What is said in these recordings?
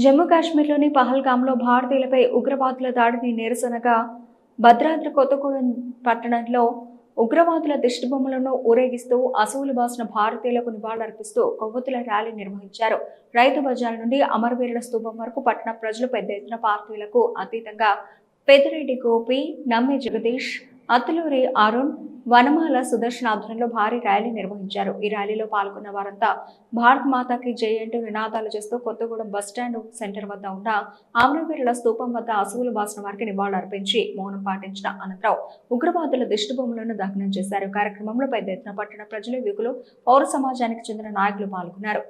జమ్మూ కాశ్మీర్లోని పహల్గామ్లో భారతీయులపై ఉగ్రవాదుల దాడిని నిరసనగా భద్రాద్రి కొత్తగూడెం పట్టణంలో ఉగ్రవాదుల దిష్టిబొమ్మలను ఊరేగిస్తూ అసువులు బాసిన భారతీయులకు నివాళులర్పిస్తూ కొవ్వొత్తుల ర్యాలీ నిర్వహించారు. రైతు బజార్ నుండి అమరవీరుల స్తూపం వరకు పట్టణ ప్రజలు పెద్ద ఎత్తున పార్టీలకు అతీతంగా పెద్దిరెడ్డి గోపి నమ్మి జగదీష్ అత్తులూరి అరుణ్ వనమాల సుదర్శన్ ఆధ్వర్యంలో భారీ ర్యాలీ నిర్వహించారు. ఈ ర్యాలీలో పాల్గొన్న వారంతా భారత్ మాతాకి జై అంటూ నినాదాలు చేస్తూ కొత్తగూడెం బస్టాండ్ సెంటర్ వద్ద ఉన్న ఆమ్రవీరుల స్తూపం వద్ద అసువులు బాసిన వారికి నివాళులర్పించి మౌనం పాటించిన అనంతరం ఉగ్రవాదుల దిష్టిబొమ్మలను దహనం చేశారు. కార్యక్రమంలో పెద్ద ఎత్తున పట్టణ ప్రజలు యువకులు పౌర సమాజానికి చెందిన నాయకులు పాల్గొన్నారు.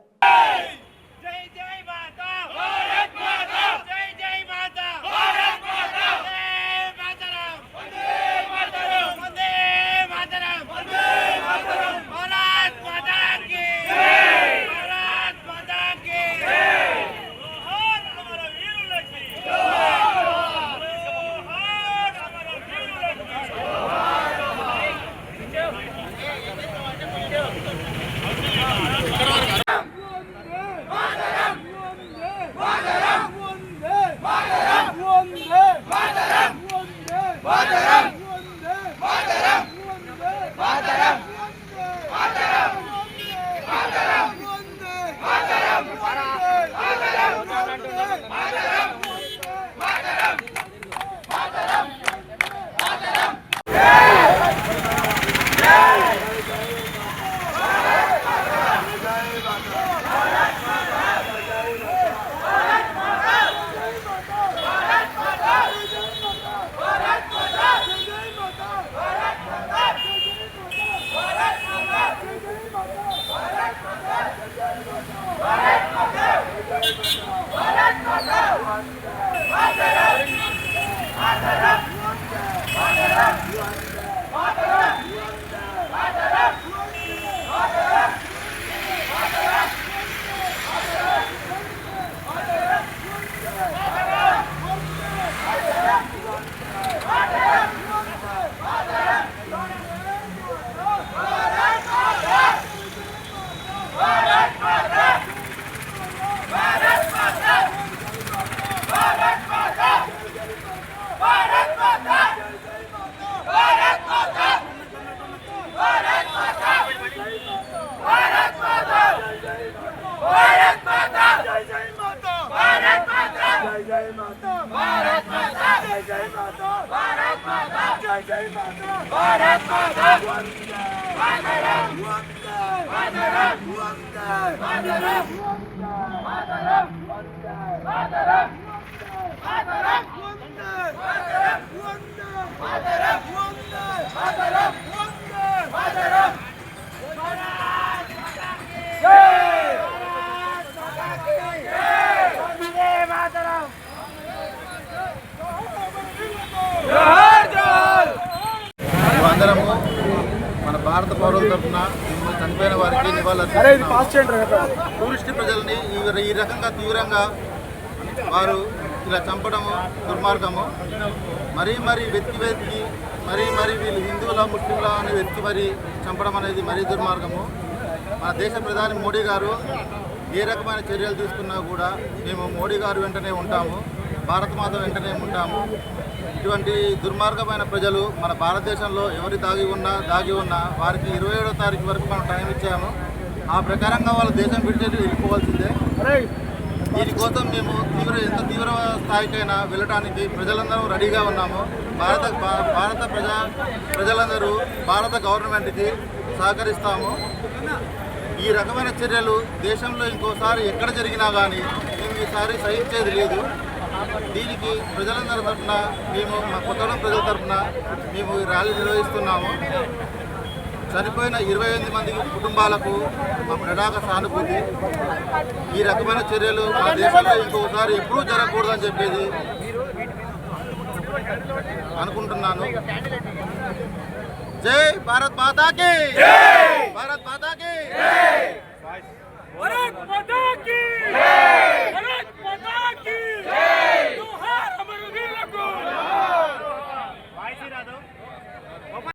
भारत माता मातरम मातरम मातरम मातरम मातरम मातरम భారత పౌరుల తరఫున చనిపోయిన వారికి నివాళులు టూరిస్ట్ ప్రజల్ని ఈ- రకంగా తీవ్రంగా వారు ఇలా చంపడము దుర్మార్గము. మరీ మరీ వెతికి వెతికి మరీ మరీ వీళ్ళు హిందువుల ముస్లింల అని వెతికి మరీ చంపడం అనేది మరీ దుర్మార్గము. మన దేశ ప్రధాని మోడీ గారు ఏ రకమైన చర్యలు తీసుకున్నా కూడా మేము మోడీ గారు వెంటనే ఉంటాము. భారత మాత వెంటనే ఉంటాము ఇటువంటి దుర్మార్గమైన ప్రజలు మన భారతదేశంలో ఎవరి దాగి ఉన్నా దాగి ఉన్నా వారికి ఇరవై ఏడో తారీఖు వరకు మనం టైం ఇచ్చాము. ఆ ప్రకారంగా వాళ్ళ దేశం విడిచేసి వెళ్ళిపోవాల్సిందే. దీనికోసం మేము తీవ్ర ఎంత తీవ్ర స్థాయికైనా వెళ్ళడానికి ప్రజలందరూ రెడీగా ఉన్నాము. భారత భా- భారత ప్రజా ప్రజలందరూ భారత గవర్నమెంట్కి సహకరిస్తాము. ఈ రకమైన చర్యలు దేశంలో ఇంకోసారి ఎక్కడ జరిగినా కానీ మేము ఈసారి సహించేది లేదు. దీనికి ప్రజలందరి తరఫున మేము మా కొత్తగూడెం ప్రజల తరఫున మేము ఈ ర్యాలీ నిర్వహిస్తున్నాము. చనిపోయిన ఇరవై ఎనిమిది మంది కుటుంబాలకు మా ప్రడాక సానుభూతి. ఈ రకమైన చర్యలు మన దేశంలో ఇంకోసారి ఎప్పుడూ జరగకూడదని చెప్పేది అనుకుంటున్నాను. జై భారత్ మాతాకి! భారత్ మాతా